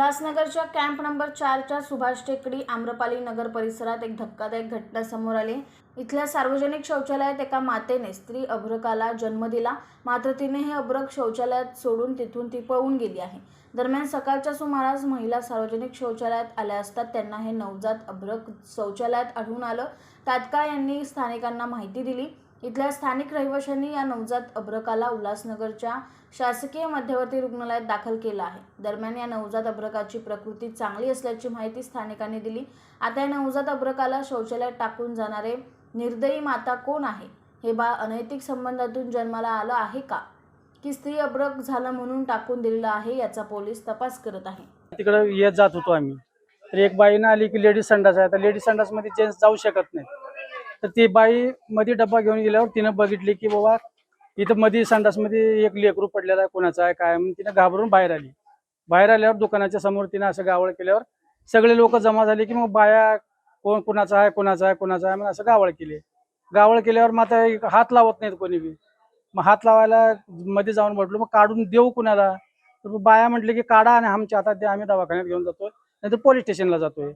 उल्हासनगरच्या camp number चारच्या सुभाष टेकडी आम्रपाली नगर परिसरात एक धक्कादायक घटना समोर आली. इथल्या सार्वजनिक शौचालयात एका मातेने स्त्री अभ्रकाला जन्म दिला. मात्र तिने हे अभ्रक शौचालयात सोडून तिथून ती पळून गेली आहे. दरम्यान सकाळच्या सुमारास महिला सार्वजनिक शौचालयात आल्या असतात त्यांना हे नवजात अभ्रक शौचालयात आढळून आलं. तात्काळ यांनी स्थानिकांना माहिती दिली. इथल्या स्थानिक रहिवाशांनी या नवजात अभ्रकाला उल्हासनगरच्या शासकीय मध्यवर्ती रुग्णालयात दाखल केलं आहे. दरम्यान या नवजात अभ्रकाची प्रकृती चांगली असल्याची माहिती स्थानिकांनी दिली. आता या नवजात अभ्रकाला शौचालयात टाकून जाणारे निर्दयी माता कोण आहे? हे बाळ अनैतिक संबंधातून जन्माला आलं आहे का? की स्त्री अभ्रक झालं म्हणून टाकून दिलेलं आहे याचा पोलीस तपास करत आहे. तिकडे येत जात होतो आम्ही. तर एक बाईनं आली की लेडीज संडास आहे. तर लेडीज संडासमध्ये जेंट्स जाऊ शकत नाही तर ती बाई मध्ये डब्बा घेऊन गेल्यावर तिनं बघितली की बाबा इथं मध्ये संडासमध्ये एक लेकरू पडलेला आहे कोणाचा आहे काय म्हणून तिनं घाबरून बाहेर आली. बाहेर आल्यावर दुकानाच्या समोर तिनं असं गावळ केल्यावर सगळे लोक जमा झाले की मग बाया कोण कोणाचा आहे कोणाचा आहे कोणाचा आहे मग असं गावळ केले. गावळ केल्यावर मग आता हात लावत नाहीत कोणी बी. मग हात लावायला मध्ये जाऊन म्हटलो मग काढून देऊ कुणाला? तर बाया म्हटले की काढा आणि आमच्या हातात द्या आम्ही दवाखान्यात घेऊन जातोय नाहीतर पोलीस स्टेशनला जातोय.